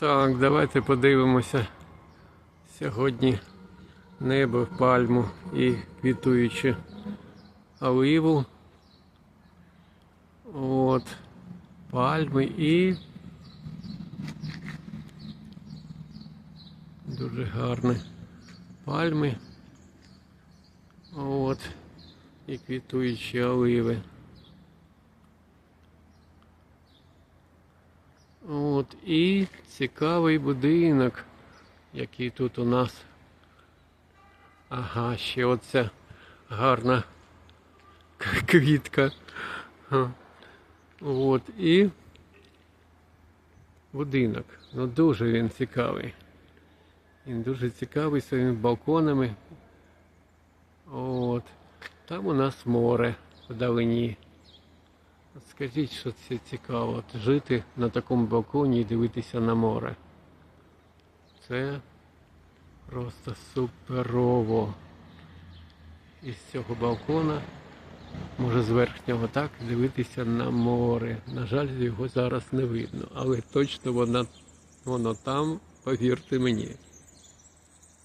Так, давайте подивимося сьогодні небо, пальму і квітуючу оливу. От, пальми і дуже гарні пальми. От, і квітуючі оливи. От, і цікавий будинок, який тут у нас. Ага, ще оця гарна квітка. От, і будинок. Ну дуже він цікавий. Він дуже цікавий своїми балконами. От. Там у нас море вдалині. От Скажіть, що це цікаво, жити на такому балконі і дивитися на море. Це просто суперово. Із цього балкона, може з верхнього так, дивитися на море. На жаль, його зараз не видно, але точно вона, воно там, повірте мені.